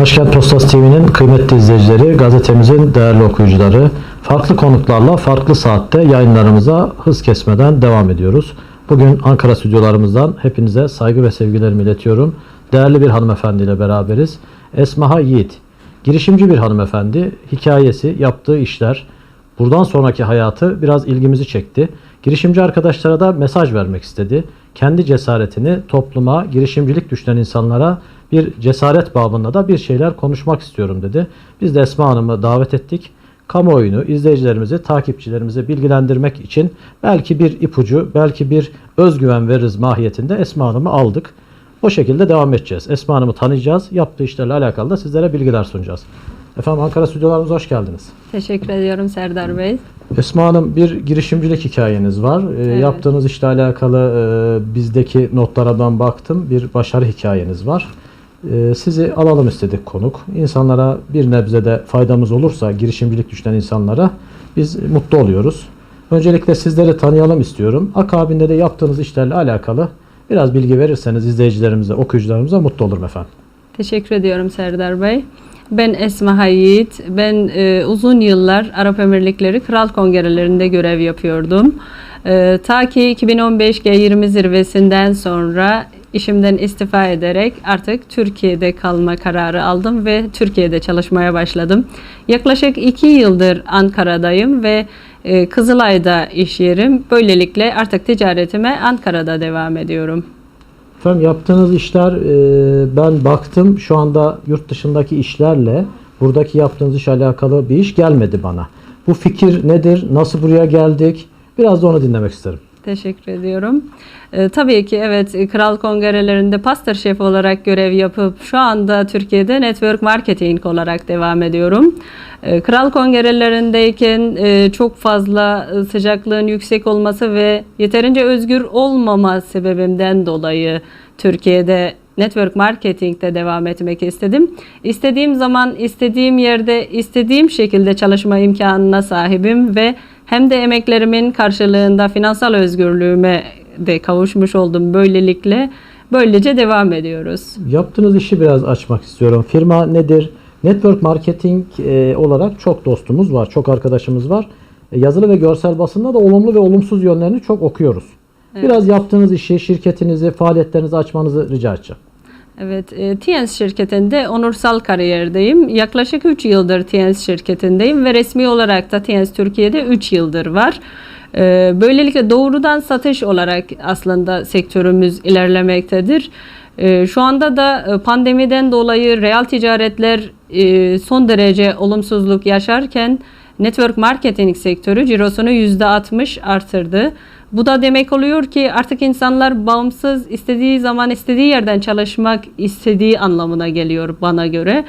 Başkent Postas TV'nin kıymetli izleyicileri, gazetemizin değerli okuyucuları, farklı konuklarla farklı saatte yayınlarımıza hız kesmeden devam ediyoruz. Bugün Ankara stüdyolarımızdan hepinize saygı ve sevgilerimi iletiyorum. Değerli bir hanımefendiyle beraberiz. Esmaha Yiğit. Girişimci bir hanımefendi. Hikayesi, yaptığı işler, buradan sonraki hayatı biraz ilgimizi çekti. Girişimci arkadaşlara da mesaj vermek istedi. Kendi cesaretini topluma, girişimcilik düşünen insanlara bir cesaret babında da bir şeyler konuşmak istiyorum dedi. Biz de Esma Hanım'ı davet ettik. Kamuoyunu, izleyicilerimizi, takipçilerimizi bilgilendirmek için belki bir ipucu, belki bir özgüven veririz mahiyetinde Esma Hanım'ı aldık. O şekilde devam edeceğiz. Esma Hanım'ı tanıyacağız. Yaptığı işlerle alakalı da sizlere bilgiler sunacağız. Efendim Ankara stüdyolarımıza hoş geldiniz. Teşekkür ediyorum Serdar Bey. Esma Hanım bir girişimcilik hikayeniz var. Ee, Evet. Yaptığınız işle alakalı e, bizdeki notlara ben baktım. Bir başarı hikayeniz var. Ee, sizi alalım istedik konuk. İnsanlara bir nebze de faydamız olursa girişimcilik düşünen insanlara biz mutlu oluyoruz. Öncelikle sizleri tanıyalım istiyorum. Akabinde de yaptığınız işlerle alakalı biraz bilgi verirseniz izleyicilerimize, okuyucularımıza mutlu olurum efendim. Teşekkür ediyorum Serdar Bey. Ben Esma Hayit. Ben e, uzun yıllar Arap Emirlikleri Kral Kongrelerinde görev yapıyordum. E, ta ki 2015 G20 zirvesinden sonra işimden istifa ederek artık Türkiye'de kalma kararı aldım ve Türkiye'de çalışmaya başladım. Yaklaşık iki yıldır Ankara'dayım ve e, Kızılay'da iş yerim. Böylelikle artık ticaretime Ankara'da devam ediyorum. Efendim yaptığınız işler e, ben baktım şu anda yurt dışındaki işlerle buradaki yaptığınız iş alakalı bir iş gelmedi bana. Bu fikir nedir? Nasıl buraya geldik? Biraz da onu dinlemek isterim. Teşekkür ediyorum. Ee, tabii ki evet e, Kral Kongrelerinde pastor şef olarak görev yapıp şu anda Türkiye'de network marketing olarak devam ediyorum. Ee, Kral Kongrelerindeyken e, çok fazla e, sıcaklığın yüksek olması ve yeterince özgür olmama sebebimden dolayı Türkiye'de network marketing'de devam etmek istedim. İstediğim zaman, istediğim yerde, istediğim şekilde çalışma imkanına sahibim ve hem de emeklerimin karşılığında finansal özgürlüğüme de kavuşmuş oldum böylelikle. Böylece devam ediyoruz. Yaptığınız işi biraz açmak istiyorum. Firma nedir? Network marketing e, olarak çok dostumuz var, çok arkadaşımız var. E, yazılı ve görsel basında da olumlu ve olumsuz yönlerini çok okuyoruz. Biraz yaptığınız işi, şirketinizi, faaliyetlerinizi açmanızı rica edeceğim. Evet, e, TNS şirketinde onursal kariyerdeyim. Yaklaşık 3 yıldır TNS şirketindeyim ve resmi olarak da TNS Türkiye'de 3 yıldır var. E, Böylelikle doğrudan satış olarak aslında sektörümüz ilerlemektedir. E, Şu anda da e, pandemiden dolayı reel ticaretler e, son derece olumsuzluk yaşarken network marketing sektörü cirosunu %60 artırdı. Bu da demek oluyor ki artık insanlar bağımsız istediği zaman istediği yerden çalışmak istediği anlamına geliyor bana göre.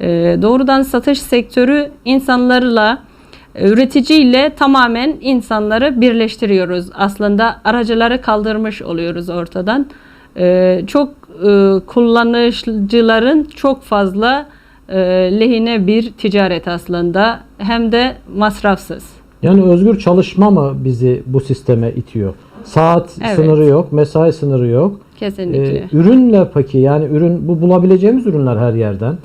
Ee, doğrudan satış sektörü insanlarla e, üreticiyle tamamen insanları birleştiriyoruz. Aslında aracıları kaldırmış oluyoruz ortadan. Ee, çok e, kullanıcıların çok fazla e, lehine bir ticaret aslında hem de masrafsız. Yani özgür çalışma mı bizi bu sisteme itiyor? Saat Evet. sınırı yok, mesai sınırı yok. Kesinlikle. Ee, ürünle peki yani ürün bu bulabileceğimiz ürünler her yerden.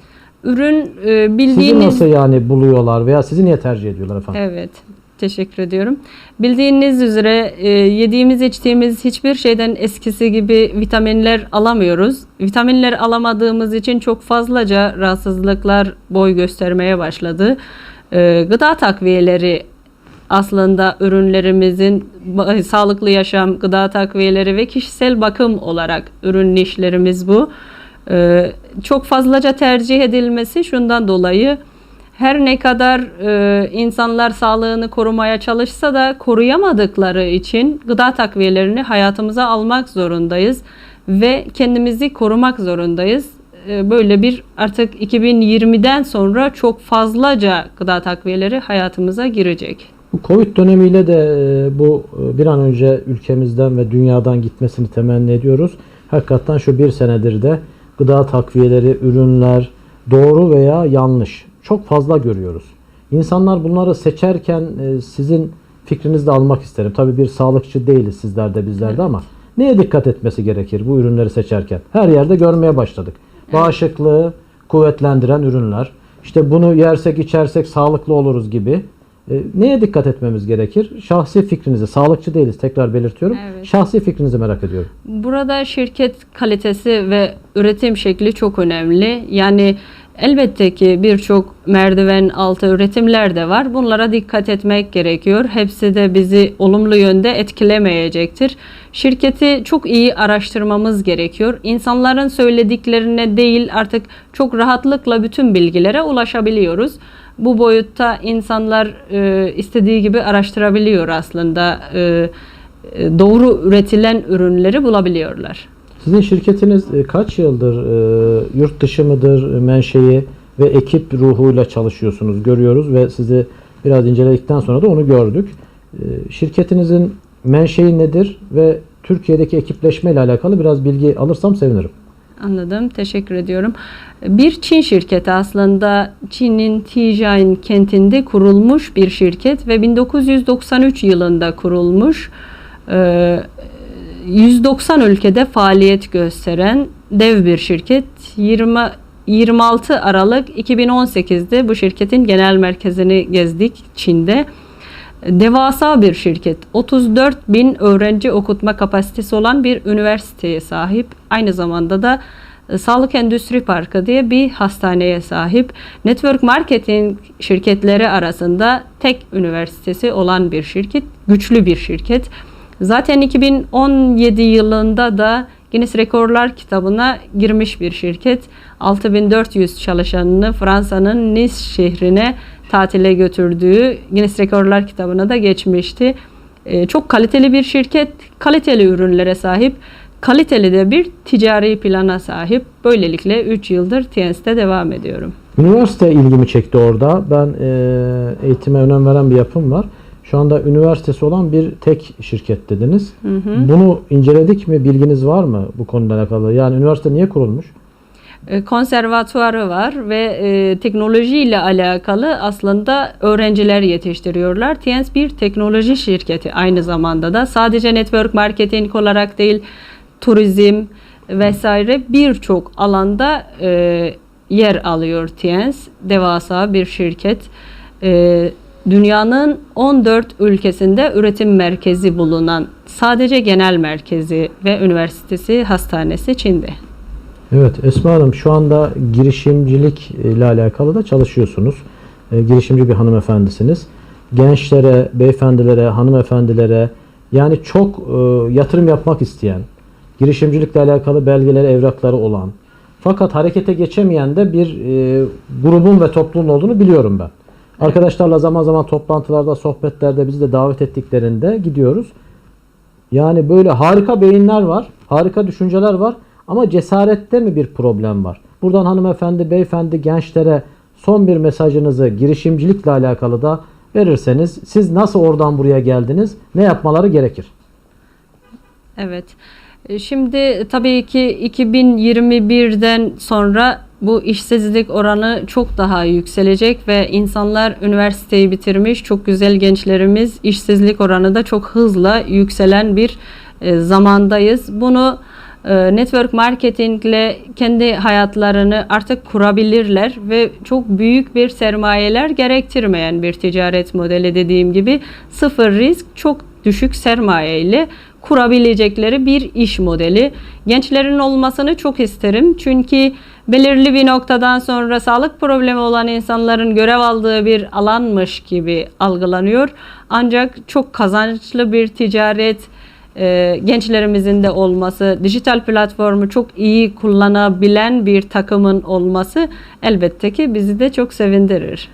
Ürün e, Sizi bildiğiniz nasıl yani buluyorlar veya sizi niye tercih ediyorlar efendim? Evet. Teşekkür ediyorum. Bildiğiniz üzere e, yediğimiz içtiğimiz hiçbir şeyden eskisi gibi vitaminler alamıyoruz. Vitaminler alamadığımız için çok fazlaca rahatsızlıklar boy göstermeye başladı. E, gıda takviyeleri aslında ürünlerimizin sağlıklı yaşam, gıda takviyeleri ve kişisel bakım olarak ürün nişlerimiz bu. E, çok fazlaca tercih edilmesi şundan dolayı her ne kadar e, insanlar sağlığını korumaya çalışsa da koruyamadıkları için gıda takviyelerini hayatımıza almak zorundayız ve kendimizi korumak zorundayız. E, böyle bir artık 2020'den sonra çok fazlaca gıda takviyeleri hayatımıza girecek. Bu Covid dönemiyle de e, bu e, bir an önce ülkemizden ve dünyadan gitmesini temenni ediyoruz. Hakikaten şu bir senedir de gıda takviyeleri, ürünler doğru veya yanlış çok fazla görüyoruz. İnsanlar bunları seçerken e, sizin fikrinizi de almak isterim. Tabii bir sağlıkçı değiliz sizler de bizler de ama neye dikkat etmesi gerekir bu ürünleri seçerken? Her yerde görmeye başladık. Bağışıklığı, kuvvetlendiren ürünler. İşte bunu yersek içersek sağlıklı oluruz gibi. E, neye dikkat etmemiz gerekir? Şahsi fikrinizi, sağlıkçı değiliz tekrar belirtiyorum. Evet. Şahsi fikrinizi merak ediyorum. Burada şirket kalitesi ve üretim şekli çok önemli. Yani elbette ki birçok merdiven altı üretimler de var. Bunlara dikkat etmek gerekiyor. Hepsi de bizi olumlu yönde etkilemeyecektir. Şirketi çok iyi araştırmamız gerekiyor. İnsanların söylediklerine değil artık çok rahatlıkla bütün bilgilere ulaşabiliyoruz. Bu boyutta insanlar e, istediği gibi araştırabiliyor aslında. E, e, doğru üretilen ürünleri bulabiliyorlar. Sizin şirketiniz e, kaç yıldır e, yurt dışı mıdır menşei ve ekip ruhuyla çalışıyorsunuz görüyoruz ve sizi biraz inceledikten sonra da onu gördük. E, Şirketinizin menşei nedir ve Türkiye'deki ekipleşme ile alakalı biraz bilgi alırsam sevinirim. Anladım. Teşekkür ediyorum. Bir Çin şirketi aslında Çin'in Tianjin kentinde kurulmuş bir şirket ve 1993 yılında kurulmuş. Ee, 190 ülkede faaliyet gösteren dev bir şirket. 20 26 Aralık 2018'de bu şirketin genel merkezini gezdik Çin'de. Devasa bir şirket. 34 bin öğrenci okutma kapasitesi olan bir üniversiteye sahip. Aynı zamanda da e, Sağlık Endüstri Parkı diye bir hastaneye sahip. Network marketing şirketleri arasında tek üniversitesi olan bir şirket. Güçlü bir şirket. Zaten 2017 yılında da Guinness Rekorlar kitabına girmiş bir şirket. 6400 çalışanını Fransa'nın Nice şehrine tatile götürdüğü Guinness Rekorlar kitabına da geçmişti. Ee, çok kaliteli bir şirket, kaliteli ürünlere sahip, kaliteli de bir ticari plana sahip. Böylelikle 3 yıldır TNS'te devam ediyorum. Üniversite ilgimi çekti orada. Ben e, eğitime önem veren bir yapım var. Şu anda üniversitesi olan bir tek şirket dediniz. Bunu inceledik mi? Bilginiz var mı bu konuyla alakalı? Yani üniversite niye kurulmuş? E, konservatuarı var ve e, teknoloji ile alakalı aslında öğrenciler yetiştiriyorlar. TNS bir teknoloji şirketi aynı zamanda da sadece network marketing olarak değil turizm vesaire birçok alanda e, yer alıyor TNS. Devasa bir şirket. E, dünyanın 14 ülkesinde üretim merkezi bulunan sadece genel merkezi ve üniversitesi hastanesi Çin'de. Evet Esma Hanım şu anda girişimcilik ile alakalı da çalışıyorsunuz. E, girişimci bir hanımefendisiniz. Gençlere, beyefendilere, hanımefendilere yani çok e, yatırım yapmak isteyen, girişimcilikle alakalı belgeleri, evrakları olan fakat harekete geçemeyen de bir e, grubun ve topluluğun olduğunu biliyorum ben. Arkadaşlarla zaman zaman toplantılarda, sohbetlerde bizi de davet ettiklerinde gidiyoruz. Yani böyle harika beyinler var, harika düşünceler var ama cesarette mi bir problem var? Buradan hanımefendi, beyefendi, gençlere son bir mesajınızı girişimcilikle alakalı da verirseniz siz nasıl oradan buraya geldiniz? Ne yapmaları gerekir? Evet. E, Şimdi tabii ki 2021'den sonra bu işsizlik oranı çok daha yükselecek ve insanlar üniversiteyi bitirmiş çok güzel gençlerimiz işsizlik oranı da çok hızla yükselen bir e, zamandayız. Bunu e, network marketingle kendi hayatlarını artık kurabilirler ve çok büyük bir sermayeler gerektirmeyen bir ticaret modeli dediğim gibi sıfır risk çok düşük sermaye ile kurabilecekleri bir iş modeli. Gençlerin olmasını çok isterim. Çünkü belirli bir noktadan sonra sağlık problemi olan insanların görev aldığı bir alanmış gibi algılanıyor. Ancak çok kazançlı bir ticaret e, gençlerimizin de olması, dijital platformu çok iyi kullanabilen bir takımın olması elbette ki bizi de çok sevindirir.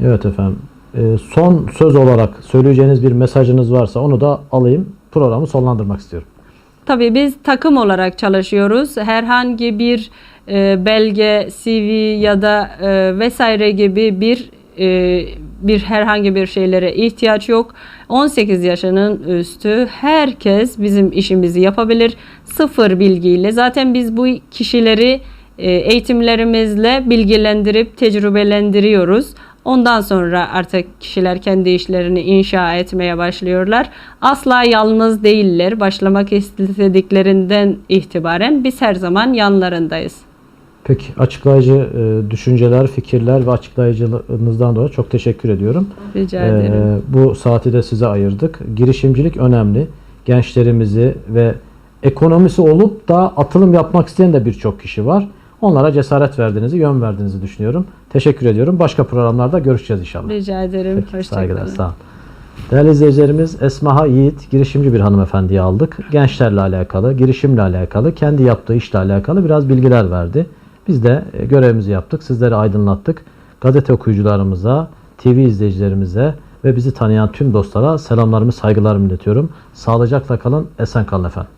Evet efendim. Ee, son söz olarak söyleyeceğiniz bir mesajınız varsa onu da alayım. Programı sonlandırmak istiyorum. Tabii biz takım olarak çalışıyoruz. Herhangi bir e, belge, CV ya da e, vesaire gibi bir e, bir herhangi bir şeylere ihtiyaç yok. 18 yaşının üstü herkes bizim işimizi yapabilir. Sıfır bilgiyle. Zaten biz bu kişileri e, eğitimlerimizle bilgilendirip tecrübelendiriyoruz. Ondan sonra artık kişiler kendi işlerini inşa etmeye başlıyorlar. Asla yalnız değiller. Başlamak istediklerinden itibaren biz her zaman yanlarındayız. Peki açıklayıcı e, düşünceler, fikirler ve açıklayıcılığınızdan dolayı çok teşekkür ediyorum. Rica ederim. bu saati de size ayırdık. Girişimcilik önemli. Gençlerimizi ve ekonomisi olup da atılım yapmak isteyen de birçok kişi var. Onlara cesaret verdiğinizi, yön verdiğinizi düşünüyorum. Teşekkür ediyorum. Başka programlarda görüşeceğiz inşallah. Rica ederim. Peki, Hoşça saygılar, sağ olun. Değerli izleyicilerimiz Esmaha Yiğit girişimci bir hanımefendiyi aldık. Gençlerle alakalı, girişimle alakalı, kendi yaptığı işle alakalı biraz bilgiler verdi. Biz de e, görevimizi yaptık, sizleri aydınlattık. Gazete okuyucularımıza, TV izleyicilerimize ve bizi tanıyan tüm dostlara selamlarımı, saygılarımı iletiyorum. Sağlıcakla kalın, esen kalın efendim.